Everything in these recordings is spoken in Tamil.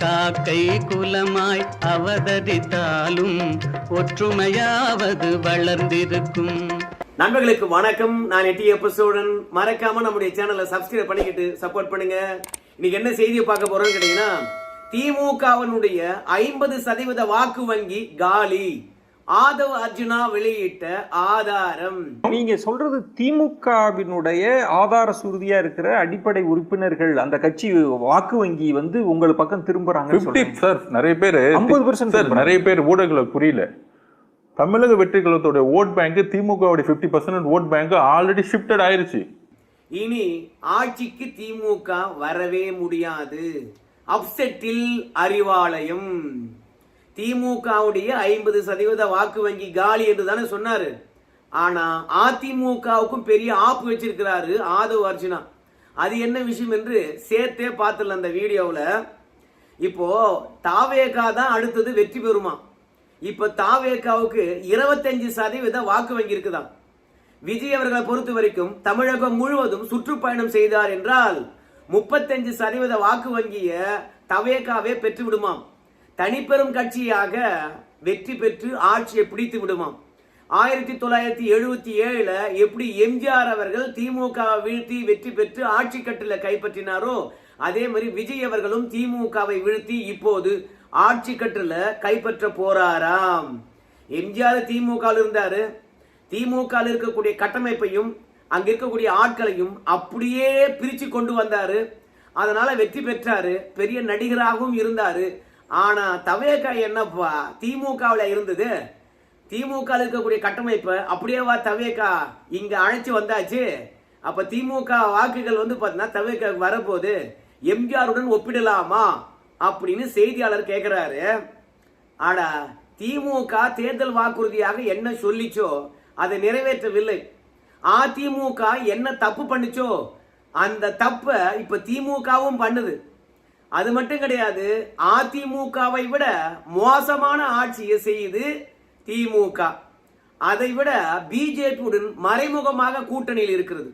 காக்கை குலமாய் அவதரித்தாலும் ஒற்றுமையாவது வளர்ந்திருக்கும். நண்பர்களுக்கு வணக்கம். நான் எட்டி எபிசோடன். மறக்காம நம்முடைய சேனலை சப்ஸ்கிரைப் பண்ணிக்கிட்டு சப்போர்ட் பண்ணுங்க. இன்னைக்கு என்ன செய்தியை பார்க்க போறோம்னு கேட்டீங்கன்னா திமுகவினுடைய ஐம்பது சதவீத வாக்கு வங்கி காலி. ஆதவ் அர்ஜுனா வெளியிட்ட ஆதாரம். நீங்க சொல்றது திமுகவினுடைய ஆதார சுருதியா இருக்கிற அடிப்படை உறுப்பினர்கள் அந்த கட்சி வாக்கு வங்கி வந்து உங்கள் பக்கம் திரும்புறாங்க சார் நிறைய பேர் 50% சார் நிறைய பேர் ஊடகங்களுக்கு புரியல. தமிழக வெற்றி கழகத்தோட ஓட் பேங்க் திமுகவுடைய fifty percent vote bank already shifted ஆயிருச்சு. இனி ஆட்சிக்கு திமுக வரவே முடியாது. அப்செட்டில் அறிவாலயம். திமுகவுடைய ஐம்பது சதவீத வாக்கு வங்கி காலி என்று தானே சொன்னாரு. ஆனா அதிமுகவுக்கும் பெரிய ஆப்பு வச்சிருக்கிறாரு ஆதவ் அர்ஜுனா. அது என்ன விஷயம் என்று சேர்த்தே பார்த்துல அந்த வீடியோவில். இப்போ தாவேகா தான் அடுத்தது வெற்றி பெறுமா? இப்போ தாவேகாவுக்கு இருபத்தஞ்சு சதவீத வாக்கு வங்கி இருக்குதாம் விஜய் அவர்களை பொறுத்த வரைக்கும் தமிழகம் முழுவதும் சுற்றுப்பயணம் செய்தார் என்றால் முப்பத்தஞ்சு சதவீத வாக்கு வங்கிய தவேகாவே பெற்று விடுமாம் தனிப்பெரும் கட்சியாக வெற்றி பெற்று ஆட்சியை பிடித்து விடுமாம். ஆயிரத்தி தொள்ளாயிரத்தி எழுபத்தி ஏழுல எப்படி எம்ஜிஆர் அவர்கள் திமுக வீழ்த்தி வெற்றி பெற்று ஆட்சி கட்டில கைப்பற்றினாரோ அதே மாதிரி விஜய் அவர்களும் திமுகவை வீழ்த்தி இப்போது ஆட்சி கட்டில கைப்பற்ற போறாராம். எம்ஜிஆர் திமுக இருந்தாரு. திமுக இருக்கக்கூடிய கட்டமைப்பையும் அங்க இருக்கக்கூடிய ஆட்களையும் அப்படியே பிரிச்சு கொண்டு வந்தாரு. அதனால வெற்றி பெற்றாரு. பெரிய நடிகராகவும் இருந்தாரு. ஆனா தவேகா என்னப்பா திமுகவில் இருந்தது? திமுக இருக்கக்கூடிய கட்டமைப்பை அப்படியேவா தவேகா இங்க அழைச்சி வந்தாச்சு? அப்ப திமுக வாக்குகள் வந்து பாத்தீங்கன்னா தவேகா வரப்போகுது. எம்ஜிஆருடன் ஒப்பிடலாமா? அப்படின்னு செய்தியாளர் கேட்கிறாரு ஆடா திமுக தேர்தல் வாக்குறுதியாக என்ன சொல்லிச்சோ அதை நிறைவேற்றவில்லை. அதிமுக என்ன தப்பு பண்ணுச்சோ அந்த தப்ப இப்ப திமுகவும் பண்ணுது. அது மட்டும் கிடையாது அதிமுகவை விட மோசமான ஆட்சியை செய்யுது திமுக. அதை விட பிஜேபியுடன் மறைமுகமாக கூட்டணியில் இருக்கிறது.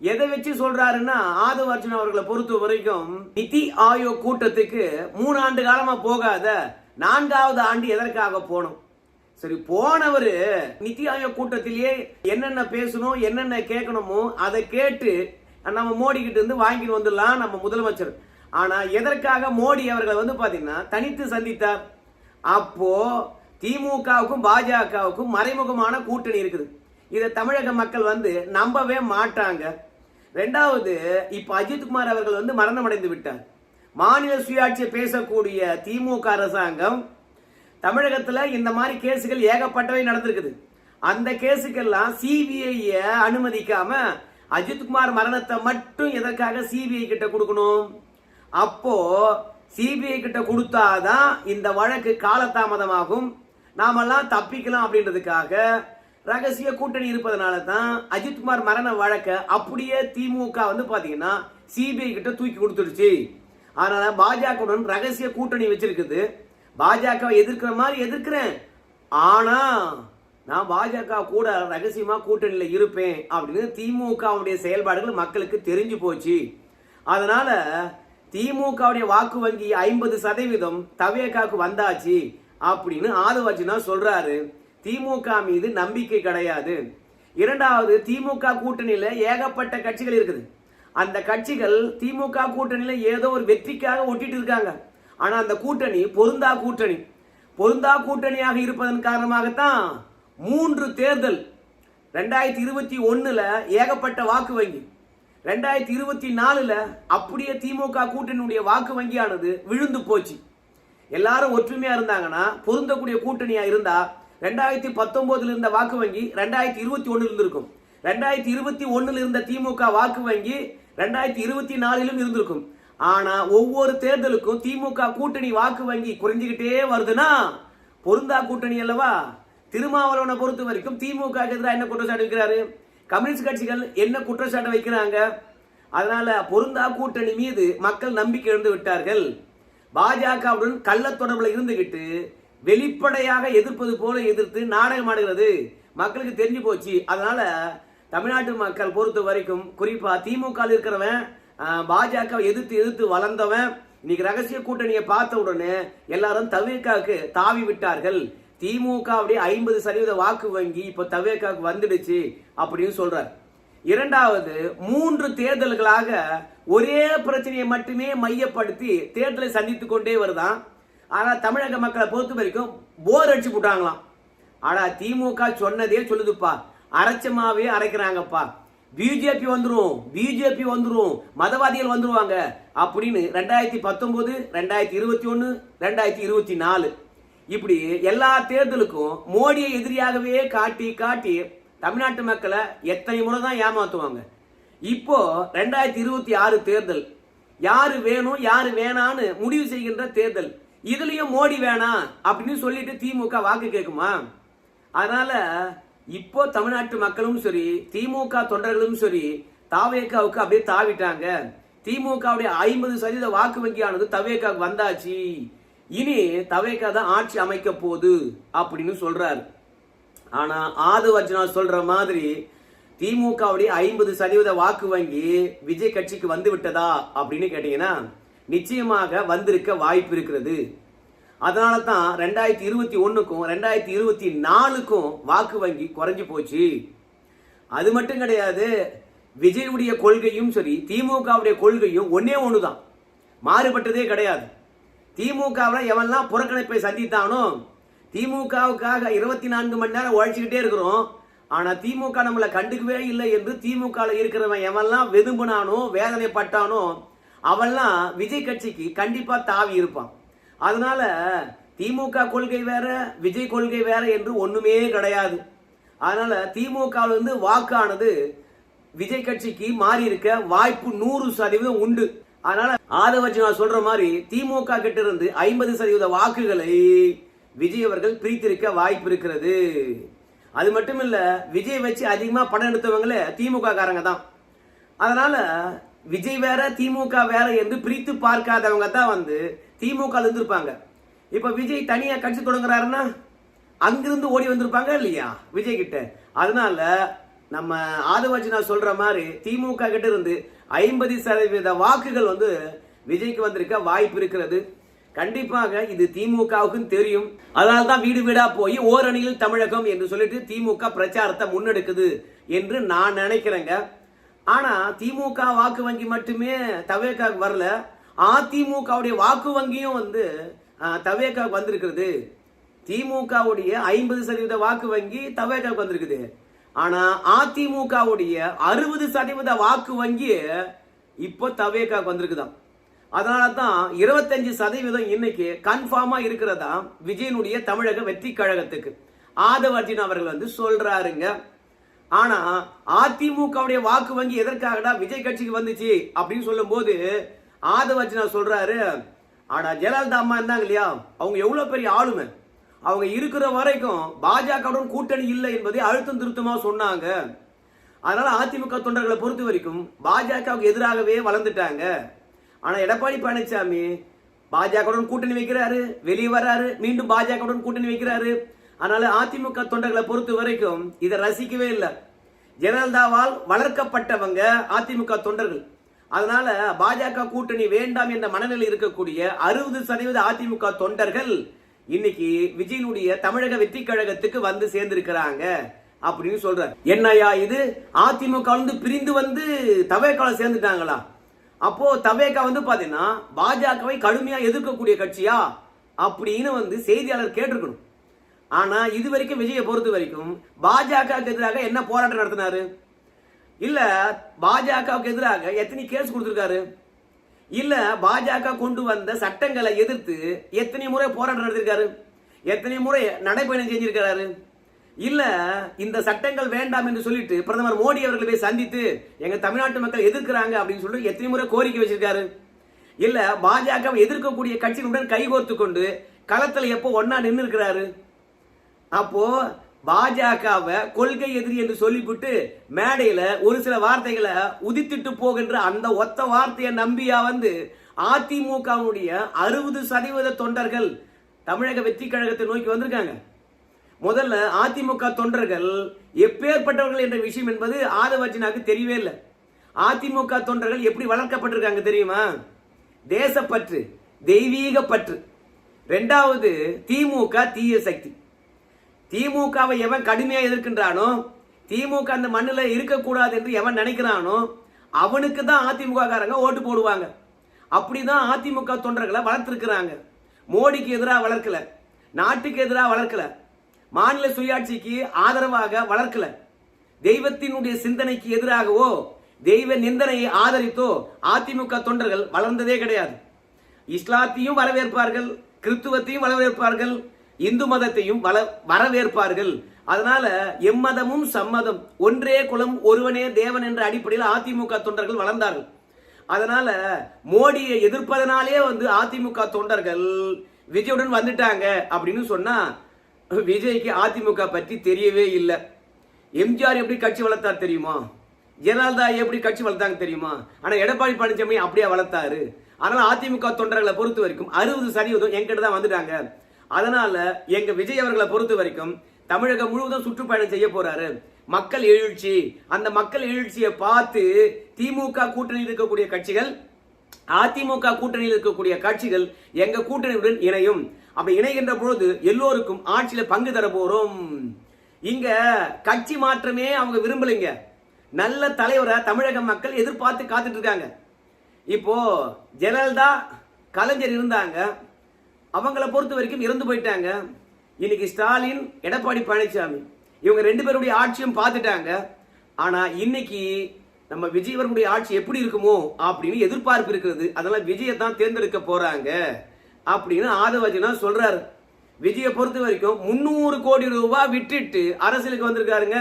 எதை வச்சு சொல்றாருன்னா ஆதவ அர்ஜுன் அவர்களை பொறுத்த வரைக்கும் நிதி ஆயோக் கூட்டத்துக்கு மூணு ஆண்டு காலமா போகாத நான்காவது ஆண்டு எதற்காக போனோம்? சரி போனவர் நிதி ஆயோக் கூட்டத்திலேயே என்னென்ன பேசணும் என்னென்ன கேட்கணுமோ அதை கேட்டு நம்ம மோடி கிட்ட இருந்து வாங்கிட்டு வந்துடலாம் நம்ம முதலமைச்சர். ஆனால் எதற்காக மோடி அவர்களை வந்து பார்த்தீங்கன்னா தனித்து சந்தித்தார்? அப்போ திமுகவுக்கும் பாஜகவுக்கும் மறைமுகமான கூட்டணி இருக்குது. இதை தமிழக மக்கள் வந்து நம்பவே மாட்டாங்க. ரெண்டாவது இப்போ அஜித்குமார் அவர்கள் வந்து மரணம் அடைந்து விட்டார். மாநில சுயாட்சியை பேசக்கூடிய திமுக அரசாங்கம் தமிழகத்தில் இந்த மாதிரி கேஸுகள் ஏகப்பட்டவை நடந்திருக்குது. அந்த கேஸுக்கெல்லாம் சிபிஐயை அனுமதிக்காம அஜித்குமார் மரணத்தை மட்டும் எதற்காக சிபிஐ கிட்ட கொடுக்கணும்? அப்போ சிபிஐ கிட்ட கொடுத்தாதான் இந்த வழக்கு காலதாமதமாகும். நாமெல்லாம் தப்பிக்கலாம் அப்படின்றதுக்காக ரகசிய கூட்டணி இருப்பதனால தான் அஜித்குமார் மரண வழக்கை அப்படியே திமுக வந்து பார்த்தீங்கன்னா சிபிஐ கிட்ட தூக்கி கொடுத்துருச்சு அதனால பாஜகவுடன் ரகசிய கூட்டணி வச்சிருக்குது. பாஜக எதிர்க்கிற மாதிரி எதிர்க்கிறேன். ஆனா நான் பாஜக கூட ரகசியமா கூட்டணியில் இருப்பேன் அப்படின்னு திமுகவுடைய செயல்பாடுகள் மக்களுக்கு தெரிஞ்சு போச்சு. அதனால திமுகவுடைய வாக்கு வங்கி ஐம்பது சதவீதம் தவேகாக்கு வந்தாச்சு அப்படின்னு ஆதவர்ஜுனா சொல்றாரு. திமுக மீது நம்பிக்கை கிடையாது. இரண்டாவது திமுக கூட்டணியில ஏகப்பட்ட கட்சிகள் இருக்குது. அந்த கட்சிகள் திமுக கூட்டணியில ஏதோ ஒரு வெற்றிக்காக ஒட்டிட்டு இருக்காங்க. ஆனா அந்த கூட்டணி பொருந்தா கூட்டணி. பொருந்தா கூட்டணியாக இருப்பதன் காரணமாகத்தான் மூன்று தேர்தல். ரெண்டாயிரத்தி இருபத்தி ஒன்றில் ஏகப்பட்ட வாக்கு வங்கி. ரெண்டாயிரத்தி இருபத்தி நாலுல அப்படியே திமுக கூட்டணியுடைய வாக்கு வங்கியானது விழுந்து போச்சு. எல்லாரும் ஒற்றுமையா இருந்தாங்கன்னா பொருந்தக்கூடிய கூட்டணியா இருந்தா ரெண்டாயிரத்தி பத்தொன்பதுல இருந்த வாக்கு வங்கி ரெண்டாயிரத்தி இருபத்தி ஒண்ணுல இருந்திருக்கும். ரெண்டாயிரத்தி இருபத்தி ஒண்ணுல இருந்த திமுக வாக்கு வங்கி ரெண்டாயிரத்தி இருபத்தி நாலிலும் இருந்திருக்கும். ஆனா ஒவ்வொரு தேர்தலுக்கும் திமுக கூட்டணி வாக்கு வங்கி குறைஞ்சுக்கிட்டே வருதுன்னா பொருந்தா கூட்டணி அல்லவா? திருமாவளவனை பொறுத்த வரைக்கும் திமுக எதிராக என்ன குற்றச்சாட்டு வைக்கிறாரு? கம்யூனிஸ்ட் கட்சிகள் என்ன குற்றச்சாட்டு வைக்கிறாங்க? அதனால பொருந்தா கூட்டணி மீது மக்கள் நம்பிக்கை இழந்து விட்டார்கள். பாஜகவுடன் கள்ள தொடர்பில் இருந்துகிட்டு வெளிப்படையாக எதிர்ப்பது போல எதிர்த்து நாடகம் ஆடுகிறது. மக்களுக்கு தெரிஞ்சு போச்சு. அதனால தமிழ்நாட்டு மக்கள் பொறுத்த வரைக்கும் குறிப்பா திமுக இருக்கிறவன் பாஜக எதிர்த்து எதிர்த்து வளர்ந்தவன் இன்னைக்கு ரகசிய கூட்டணியை பார்த்த உடனே எல்லாரும் தவேக்காவுக்கு தாவி விட்டார்கள். திமுக அப்படியே ஐம்பது சதவீத வாக்கு வங்கி இப்ப தவேக்காக்கு வந்துடுச்சு அப்படின்னு சொல்றாரு. இரண்டாவது மூன்று தேர்தல்களாக ஒரே பிரச்சனையை மட்டுமே மையப்படுத்தி தேர்தலை சந்தித்து கொண்டே வருதான் ஆனா தமிழக மக்களை பொறுத்த வரைக்கும் போர் அடிச்சு போட்டாங்களாம். ஆனா திமுக சொன்னதே சொல்லுதுப்பா. அரைச்சமாவே அரைக்கிறாங்கப்பா. பிஜேபி வந்துடும் பிஜேபி வந்துடும் மதவாதிகள் வந்துருவாங்க அப்படின்னு ரெண்டாயிரத்தி பத்தொன்பது ரெண்டாயிரத்தி இருபத்தி ஒன்று ரெண்டாயிரத்தி இருபத்தி நாலு. இப்படி எல்லா தேர்தலுக்கும் மோடியை எதிரியாகவே காட்டி காட்டி தமிழ்நாட்டு மக்களை எத்தனை முறை தான் ஏமாத்துவாங்க? இப்போ ரெண்டாயிரத்தி இருபத்தி ஆறு தேர்தல். யாரு வேணும் யாரு வேணான்னு முடிவு செய்கின்ற தேர்தல். இதுலயும் மோடி வேணாம் அப்படின்னு சொல்லிட்டு திமுக வாக்கு கேட்குமா? அதனால இப்போ தமிழ்நாட்டு மக்களும் சரி திமுக தொண்டர்களும் சரி தாவேக்காவுக்கு அப்படியே தாவிட்டாங்க. திமுகவுடைய ஐம்பது சதவீத வாக்கு வங்கியானது தவேக்காவுக்கு வந்தாச்சு. இனி தவேக்கா தான் ஆட்சி அமைக்க போகுது அப்படின்னு சொல்றாரு. ஆனா ஆதவர்ஜனா சொல்ற மாதிரி திமுகவுடைய ஐம்பது சதவீத வாக்கு வங்கி விஜய் கட்சிக்கு வந்து விட்டதா அப்படின்னு கேட்டீங்கன்னா நிச்சயமாக வந்திருக்க வாய்ப்பு இருக்கிறது. அதனால தான் ரெண்டாயிரத்தி இருபத்தி ஒன்றுக்கும் ரெண்டாயிரத்தி இருபத்தி நாலுக்கும் வாக்கு வங்கி குறைஞ்சு போச்சு. அது மட்டும் கிடையாது விஜயுடைய கொள்கையும் சரி திமுகவுடைய கொள்கையும் ஒன்னே தான் மாறுபட்டதே கிடையாது. திமுகவில் எவன்லாம் புறக்கணிப்பை சந்தித்தானோ திமுகவுக்காக இருபத்தி நான்கு மணி நேரம் உழைச்சிக்கிட்டே இருக்கிறோம். ஆனால் திமுக நம்மளை கண்டுக்கவே இல்லை என்று திமுகவில் இருக்கிறவன் எவன்லாம் வெதும்புனானோ வேதனைப்பட்டானோ அவெல்லாம் விஜய் கட்சிக்கு கண்டிப்பாக தாவி இருப்பான். அதனால திமுக கொள்கை வேற விஜய் கொள்கை வேற என்று ஒன்றுமே கிடையாது. அதனால திமுகவிலிருந்து வாக்கானது விஜய் கட்சிக்கு மாறி இருக்க வாய்ப்பு நூறு சதவீதம் உண்டு. அதனால ஆதவச்சு நான் சொல்ற மாதிரி திமுக கிட்ட இருந்து ஐம்பது சதவீத வாக்குகளை விஜய் அவர்கள் பிரித்திருக்க வாய்ப்பு இருக்கிறது. அது மட்டும் இல்ல விஜய் வச்சு அதிகமா படம் எடுத்தவங்களே திமுக காரங்க தான். அதனால விஜய் வேற திமுக வேற என்று பிரித்து பார்க்காதவங்க தான் வந்து திமுக இருந்திருப்பாங்க. இப்ப விஜய் தனியா கட்சி தொடங்குறாருன்னா அங்கிருந்து ஓடி வந்திருப்பாங்க இல்லையா விஜய் கிட்ட. அதனால நம்ம ஆதவாஜினா சொல்ற மாதிரி திமுக கிட்ட இருந்து ஐம்பது சதவீத வாக்குகள் வந்து விஜய்க்கு வந்திருக்க வாய்ப்பு இருக்கிறது. கண்டிப்பாக இது திமுகவுக்கும் தெரியும். அதனால தான் வீடு வீடா போய் ஓரணியில் தமிழகம் என்று சொல்லிட்டு திமுக பிரச்சாரத்தை முன்னெடுக்குது என்று நான் நினைக்கிறேங்க. ஆனா திமுக வாக்கு வங்கி மட்டுமே தவேக்கா வரல. அதிமுகவுடைய வாக்கு வங்கியும் வந்து தவேக்கா வந்திருக்கிறது. திமுகவுடைய ஐம்பது சதவீத வாக்கு வங்கி தவேக்காவுக்கு வந்திருக்குது. ஆனா அதிமுகவுடைய அறுபது சதவீத வாக்கு வங்கி இப்போ தவேக்காக்கு வந்திருக்குதாம். அதனால தான் இருபத்தஞ்சு சதவீதம் இன்னைக்கு கன்ஃபார்மா இருக்கிறதா விஜயனுடைய தமிழக வெற்றி கழகத்துக்கு. ஆதவர்ஜின் அவர்கள் வந்து சொல்றாருங்க. ஆனா அதிமுகவுடைய வாக்கு வங்கி எதற்காகடா விஜய் கட்சிக்கு வந்துச்சு அப்படின்னு சொல்லும் போது ஆதவர்ஜினா சொல்றாரு ஆனா ஜெயலலிதா அம்மா இருந்தாங்க இல்லையா? அவங்க எவ்வளவு பெரிய ஆளுமை அவங்க இருக்கிற வரைக்கும் பாஜகவுடன் கூட்டணி இல்லை என்பதை அழுத்தம் திருத்தமாக சொன்னாங்க. அதனால அதிமுக தொண்டர்களை பொறுத்த வரைக்கும் பாஜகவுக்கு எதிராகவே வளர்ந்துட்டாங்க. ஆனா எடப்பாடி பழனிசாமி பாஜகவுடன் கூட்டணி வைக்கிறாரு வெளியே வர்றாரு மீண்டும் பாஜகவுடன் கூட்டணி வைக்கிறாரு. அதனால அதிமுக தொண்டர்களை பொறுத்த வரைக்கும் இதை ரசிக்கவே இல்லை. ஜெயலலிதாவால் வளர்க்கப்பட்டவங்க அதிமுக தொண்டர்கள். அதனால பாஜக கூட்டணி வேண்டாம் என்ற மனநிலை இருக்கக்கூடிய அறுபது சதவீத அதிமுக தொண்டர்கள் இன்னைக்கு விஜயனுடைய தமிழக வெற்றி கழகத்துக்கு வந்து சேர்ந்திருக்கிறாங்க அப்படின்னு சொல்றார். என்னையா இது? அதிமுக வந்து பிரிந்து வந்து தவேக்கால சேர்ந்துட்டாங்களா? அப்போ தவேக்கா வந்து பாத்தீங்கன்னா பாஜகவை கடுமையா எதிர்க்கக்கூடிய கட்சியா? அப்படின்னு வந்து செய்தியாளர் கேட்டிருக்கணும். ஆனா இது வரைக்கும் விஜயை பொறுத்த வரைக்கும் பாஜகவுக்கு எதிராக என்ன போராட்டம் நடத்தினாரு? இல்ல பாஜகவுக்கு எதிராக எத்தனை கேஸ் கொடுத்திருக்காரு? இல்ல பாஜக கொண்டு வந்த சட்டங்களை எதிர்த்து எத்தனை முறை போராட்டம் நடத்திருக்காரு? எத்தனை முறை நடைபயணம் செஞ்சிருக்கிறாரு? இல்ல இந்த சட்டங்கள் வேண்டாம் என்று சொல்லிட்டு பிரதமர் மோடி அவர்களை போய் சந்தித்து எங்க தமிழ்நாட்டு மக்கள் எதிர்க்கிறாங்க அப்படின்னு சொல்லிட்டு எத்தனை முறை கோரிக்கை வச்சிருக்காரு? இல்ல பாஜக எதிர்க்கக்கூடிய கட்சிகளுடன் கைகோர்த்து கொண்டு களத்துல எப்போ ஒன்னா நின்று இருக்கிறாரு அப்போ பாஜகவை கொள்கை எதிரி என்று சொல்லிவிட்டு மேடையில ஒரு சில வார்த்தைகளை உதித்திட்டு போகின்ற அந்த ஒத்த வார்த்தையை நம்பியா வந்து அதிமுகவுடைய அறுபது சதவீத தொண்டர்கள் தமிழக வெற்றி கழகத்தை நோக்கி வந்திருக்காங்க. முதல்ல அதிமுக தொண்டர்கள் எப்பேற்பட்டவர்கள் என்ற விஷயம் என்பது ஆதவர்ஜினாக்கு தெரியவே இல்லை. அதிமுக தொண்டர்கள் எப்படி வளர்க்கப்பட்டிருக்காங்க தெரியுமா? தேசப்பற்று தெய்வீக பற்று. ரெண்டாவது திமுக தீய சக்தி. திமுகவை எவன் கடுமையாக எதிர்க்கின்றானோ திமுக அந்த மண்ணில் இருக்கக்கூடாது என்று எவன் நினைக்கிறானோ அவனுக்கு தான் அதிமுக காரங்க ஓட்டு போடுவாங்க. அப்படிதான் அதிமுக தொண்டர்களை வளர்த்துருக்குறாங்க. மோடிக்கு எதிராக வளர்க்கல நாட்டுக்கு எதிராக வளர்க்கல மாநில சுயாட்சிக்கு ஆதரவாக வளர்க்கல. தெய்வத்தினுடைய சிந்தனைக்கு எதிராகவோ தெய்வ நிந்தனையை ஆதரித்தோ அதிமுக தொண்டர்கள் வளர்ந்ததே கிடையாது. இஸ்லாத்தையும் வரவேற்பார்கள் கிறித்துவத்தையும் வரவேற்பார்கள் இந்து மதத்தையும் வள வரவேற்பார்கள். அதனால எம்மதமும் சம்மதம். ஒன்றே குலம் ஒருவனே தேவன் என்ற அடிப்படையில் அதிமுக தொண்டர்கள் வளர்ந்தார்கள். அதனால மோடியை எதிர்ப்பதனாலே வந்து அதிமுக தொண்டர்கள் விஜயுடன் வந்துட்டாங்க அப்படின்னு சொன்னா விஜய்க்கு அதிமுக பற்றி தெரியவே இல்லை. எம்ஜிஆர் எப்படி கட்சி வளர்த்தார் தெரியுமா? ஜெயலலிதா எப்படி கட்சி வளர்த்தாங்க தெரியுமா? ஆனா எடப்பாடி பழனிசாமி அப்படியே வளர்த்தாரு? அதனால அதிமுக தொண்டர்களை பொறுத்த வரைக்கும் அறுபது சதவீதம் எங்கிட்ட தான் வந்துட்டாங்க. அதனால எங்க விஜய் அவர்களை பொறுத்த வரைக்கும் தமிழகம் முழுவதும் சுற்றுப்பயணம் செய்ய போறாரு. மக்கள் எழுச்சி அந்த மக்கள் எழுச்சியை பார்த்து திமுக கூட்டணியில் இருக்கக்கூடிய கட்சிகள் அதிமுக கூட்டணியில் இருக்கக்கூடிய கட்சிகள் எங்க கூட்டணியுடன் இணையும். அப்ப இணைகின்ற பொழுது எல்லோருக்கும் ஆட்சியில பங்கு தர போறோம். இங்க கட்சி மாற்றமே அவங்க விரும்பலைங்க. நல்ல தலைவரை தமிழக மக்கள் எதிர்பார்த்து காத்துட்டு இருக்காங்க. இப்போ ஜெயலலிதா கலைஞர் இருந்தாங்க. அவங்கள பொறுத்த வரைக்கும் இறந்து போயிட்டாங்க. இன்னைக்கு ஸ்டாலின் எடப்பாடி பழனிசாமி இவங்க ரெண்டு பேருடைய ஆட்சியும் பார்த்துட்டாங்க. ஆனா இன்னைக்கு நம்ம விஜய் அவர்களுடைய ஆட்சி எப்படி இருக்குமோ அப்படின்னு எதிர்பார்ப்பு இருக்கிறது அதெல்லாம் விஜயை தான் தேர்ந்தெடுக்க போறாங்க அப்படின்னு ஆதவஜனா சொல்றாரு. விஜயை பொறுத்த வரைக்கும் முந்நூறு கோடி ரூபாய் விட்டுட்டு அரசியலுக்கு வந்திருக்காருங்க.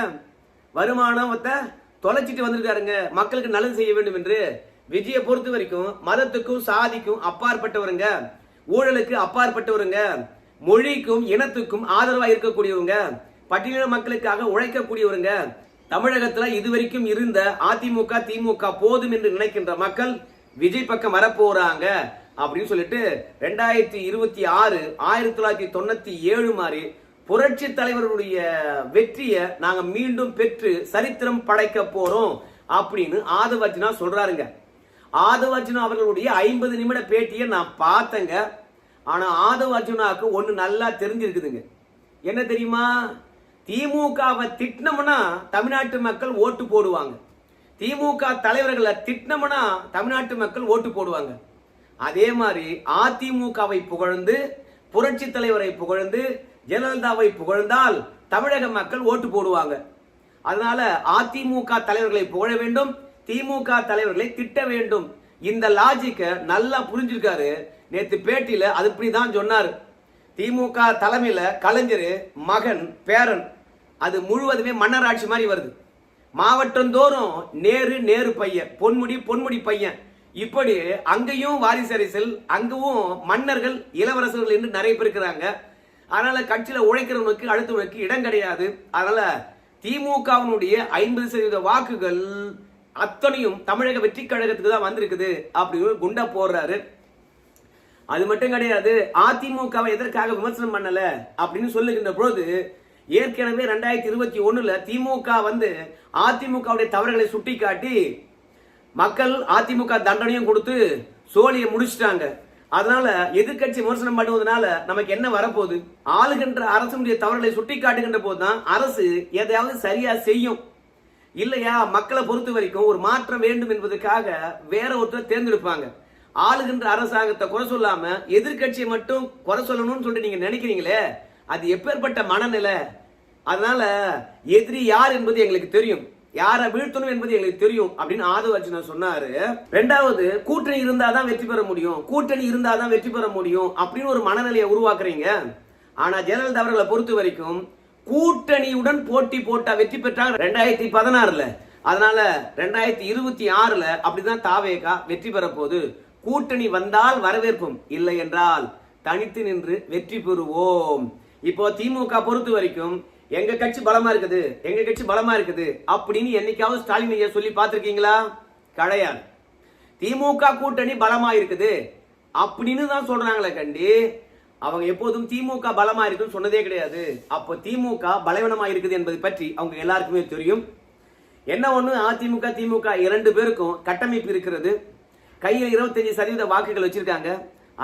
வருமானத்தை தொலைச்சிட்டு வந்திருக்காருங்க. மக்களுக்கு நல்லது செய்ய வேண்டும் என்று விஜயை பொறுத்த வரைக்கும் மதத்துக்கும் சாதிக்கும் அப்பாற்பட்டவருங்க. ஊழலுக்கு அப்பாற்பட்டவருங்க. மொழிக்கும் இனத்துக்கும் ஆதரவா இருக்கக்கூடியவங்க. பட்டியலின மக்களுக்காக உழைக்கக்கூடியவருங்க. தமிழகத்துல இதுவரைக்கும் இருந்த அதிமுக திமுக போதும் என்று நினைக்கின்ற மக்கள் விஜய் பக்கம் வரப்போறாங்க அப்படின்னு சொல்லிட்டு ரெண்டாயிரத்தி இருபத்தி ஆறு ஆயிரத்தி தொள்ளாயிரத்தி தொண்ணூத்தி ஏழு மாதிரி புரட்சி தலைவருடைய வெற்றியை நாங்க மீண்டும் பெற்று சரித்திரம் படைக்க போறோம் அப்படின்னு ஆதவர்ஜனா சொல்றாருங்க. ஆதவர்ஜுனா அவர்களுடைய ஐம்பது நிமிட பேட்டியை நான் பார்த்தேங்க. ஆனா ஆதவர்ஜுனாவுக்கு ஒன்று நல்லா தெரிஞ்சிருக்குதுங்க. என்ன தெரியுமா? திமுகவை திட்டினோம்னா தமிழ்நாட்டு மக்கள் ஓட்டு போடுவாங்க. திமுக தலைவர்களை திட்டினோம்னா தமிழ்நாட்டு மக்கள் ஓட்டு போடுவாங்க. அதே மாதிரி அதிமுகவை புகழ்ந்து புரட்சி தலைவரை புகழ்ந்து ஜெயலலிதாவை புகழ்ந்தால் தமிழக மக்கள் ஓட்டு போடுவாங்க. அதனால அதிமுக தலைவர்களை புகழ வேண்டும் திமுக தலைவர்களை திட்ட வேண்டும். இந்த லாஜிக்க நல்லா புரிஞ்சிருக்காரு. நேத்து பேட்டியில அது இப்படிதான் சொன்னாரு. திமுக தலைமையில கலைஞர் மகன் பேரன் அது முழுவதுமே மன்னராட்சி மாதிரி வருது. மாவட்டந்தோறும் நேரு நேரு பையன் பொன்முடி பொன்முடி பையன். இப்படி அங்கேயும் வாரிசு அரசியல் அங்கவும் மன்னர்கள் இளவரசர்கள் என்று நிறைய பேர் இருக்கிறாங்க. அதனால கட்சியில உழைக்கிறவனுக்கு அடுத்தவனுக்கு இடம் கிடையாது. அதனால திமுகவினுடைய ஐம்பது சதவீத வாக்குகள் அத்தனையும் தமிழக வெற்றி கழகத்துக்கு தான் வந்திருக்குது அப்படின்னு குண்டா போடுறாரு. அது மட்டும் கிடையாது அதிமுகவை எதற்காக விமர்சனம் பண்ணல அப்படின்னு சொல்லுகின்ற பொழுது ஏற்கனவே ரெண்டாயிரத்தி இருபத்தி ஒண்ணுல திமுக வந்து அதிமுகவுடைய தவறுகளை சுட்டிக்காட்டி மக்கள் அதிமுக தண்டனையும் கொடுத்து சோழியை முடிச்சிட்டாங்க. அதனால எதிர்க்கட்சி விமர்சனம் பண்ணுவதனால நமக்கு என்ன வரப்போகுது? ஆளுகின்ற அரசுடைய தவறுகளை சுட்டி காட்டுகின்ற போதுதான் அரசு எதையாவது சரியா செய்யும். இல்லையா? மக்களை பொறுத்த வரைக்கும் ஒரு மாற்றம் வேண்டும் என்பதற்காக வேற ஒருத்தர் தேர்ந்தெடுப்பாங்க. ஆளுகின்ற அரசாங்கத்தை குறை சொல்லாம எதிர்க்கட்சியை மட்டும் குறை சொல்லணும்னு சொல்லிட்டு நீங்க நினைக்கிறீங்களே? அது எப்பேற்பட்ட மனநிலை? அதனால எதிரி யார் என்பது எங்களுக்கு தெரியும். யாரை வீழ்த்தணும் என்பது எங்களுக்கு தெரியும் அப்படின்னு ஆதவர்ஜுனா சொன்னாரு. ரெண்டாவது கூட்டணி இருந்தாதான் வெற்றி பெற முடியும். கூட்டணி இருந்தாதான் வெற்றி பெற முடியும் அப்படின்னு ஒரு மனநிலையை உருவாக்குறீங்க. ஆனா ஜெயலலிதா அவர்களை பொறுத்த வரைக்கும் கூட்டணியுடன் போட்டி போட்டா வெற்றி பெற்றாங்க ரெண்டாயிரத்தி பதினாறுல. அதனால ரெண்டாயிரத்தி இருபத்தி ஆறுல அப்படிதான் தாவேகா வெற்றி பெற போகுது கூட்டணி வந்தால் வரவேற்போம் இல்லை என்றால் தனித்து நின்று வெற்றி பெறுவோம். இப்போ திமுக பொறுத்த வரைக்கும் எங்க கட்சி பலமா இருக்குது எங்க கட்சி பலமா இருக்குது அப்படின்னு என்னைக்காவது ஸ்டாலின் ஐயா சொல்லி பார்த்துருக்கீங்களா? கிடையாது. திமுக கூட்டணி பலமா இருக்குது அப்படின்னு தான் சொல்றாங்களே கண்டி. அவங்க எப்போதும் திமுக பலமா இருக்குன்னு சொன்னதே கிடையாது. அப்போ திமுக பலவீனமா இருக்குது என்பதை பற்றி அவங்க எல்லாருக்குமே தெரியும். என்ன ஒண்ணு? அதிமுக திமுக இரண்டு பேருக்கும் கட்டமைப்பு இருக்கிறது. கையில் இருபத்தஞ்சு சதவீத வாக்குகள் வச்சிருக்காங்க.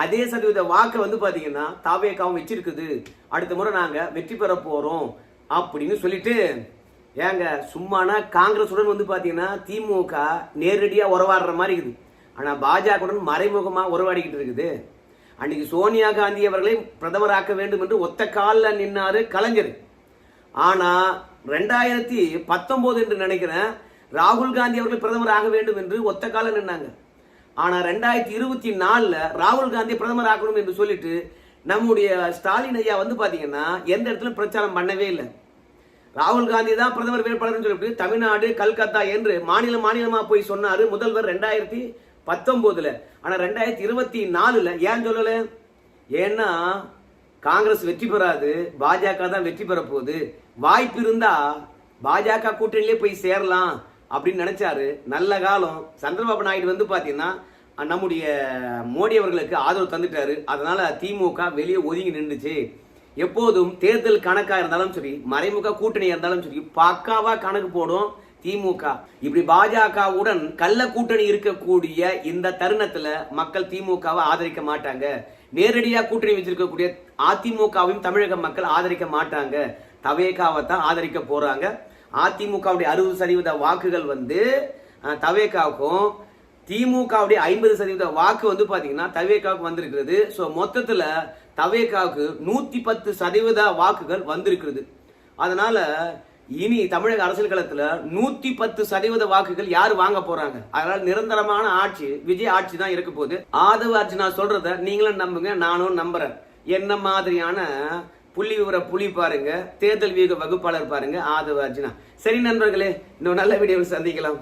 அதே சதவீத வாக்கை வந்து பாத்தீங்கன்னா தாவேக்காவும் வச்சிருக்குது. அடுத்த முறை நாங்க வெற்றி பெற போறோம் அப்படின்னு சொல்லிட்டு ஏங்க சும்மானா காங்கிரஸுடன் வந்து பாத்தீங்கன்னா திமுக நேரடியா உறவாடுற மாதிரி இருக்குது. ஆனா பாஜகவுடன் மறைமுகமா உறவாடிக்கிட்டு இருக்குது. அன்னைக்கு சோனியா காந்தி அவர்களை பிரதமராக்க வேண்டும் என்று ஒத்த காலில் நின்னாரு கலைஞர். ஆனா ரெண்டாயிரத்தி பத்தொன்பது என்று நினைக்கிறேன் ராகுல் காந்தி அவர்கள் பிரதமர் ஆக வேண்டும் என்று ஒத்த காலம் நின்னாங்க. ஆனா ரெண்டாயிரத்தி இருபத்தி நாலுல ராகுல் காந்தி பிரதமர் ஆகணும் என்று சொல்லிட்டு நம்முடைய ஸ்டாலின் ஐயா வந்து பாத்தீங்கன்னா எந்த இடத்துல பிரச்சாரம் பண்ணவே இல்லை. ராகுல் காந்தி தான் பிரதமர் வேட்பாளர்னு சொல்லிட்டு தமிழ்நாடு கல்கத்தா என்று மாநில மாநிலமா போய் சொன்னாரு முதல்வர் ரெண்டாயிரத்தி பத்தொன்பதுல ஆனா ரெண்டாயிரத்தி இருபத்தி நாலுல ஏன் சொல்லல? ஏன்னா காங்கிரஸ் வெற்றி பெறாது பாஜக தான் வெற்றி பெற போகுது. வாய்ப்பு இருந்தா பாஜக கூட்டணியிலே போய் சேரலாம் அப்படின்னு நினைச்சாரு. நல்ல காலம். சந்திரபாபு நாயுடு வந்து பாத்தீங்கன்னா நம்முடைய மோடி அவர்களுக்கு ஆதரவு தந்துட்டாரு. அதனால திமுக வெளியே ஒதுங்கி நின்றுச்சு. எப்போதும் தேர்தல் கணக்கா இருந்தாலும் சரி மறைமுக கூட்டணி இருந்தாலும் சரி பக்காவா கணக்கு போடும். திமுக. இப்படி பாஜகவுடன் கள்ள கூட்டணி இருக்கக்கூடிய இந்த தருணத்துல மக்கள் திமுகவை ஆதரிக்க மாட்டாங்க. நேரடியாக கூட்டணி வச்சிருக்கக்கூடிய அதிமுகவையும் தமிழக மக்கள் ஆதரிக்க மாட்டாங்க. தவேகாவை தான் ஆதரிக்க போறாங்க. அதிமுகவுடைய அறுபது சதவீத வாக்குகள் வந்து தவேகாவுக்கும் திமுகவுடைய ஐம்பது சதவீத வாக்கு வந்து பாத்தீங்கன்னா தவேகாவுக்கு வந்திருக்கிறது. ஸோ மொத்தத்துல தவேகாவுக்கு நூத்தி பத்து சதவீத வாக்குகள் வந்திருக்கிறது. அதனால இனி தமிழக அரசியல் களத்தில் நூத்தி பத்து சதவீத வாக்குகள் யார் வாங்க போறாங்க? அதனால நிரந்தரமான ஆட்சி விஜய் ஆட்சி தான் இருக்க போகுது. ஆதவ அர்ஜுனா சொல்றத நீங்களும் நம்புங்க நானும் நம்புறேன். என்ன மாதிரியான புள்ளி விவர புலி பாருங்க தேர்தல் வியூக வகுப்பாளர் பாருங்க ஆதவ அர்ஜுனா. சரி நண்பர்களே இன்னும் நல்ல வீடியோவில் சந்திக்கலாம்.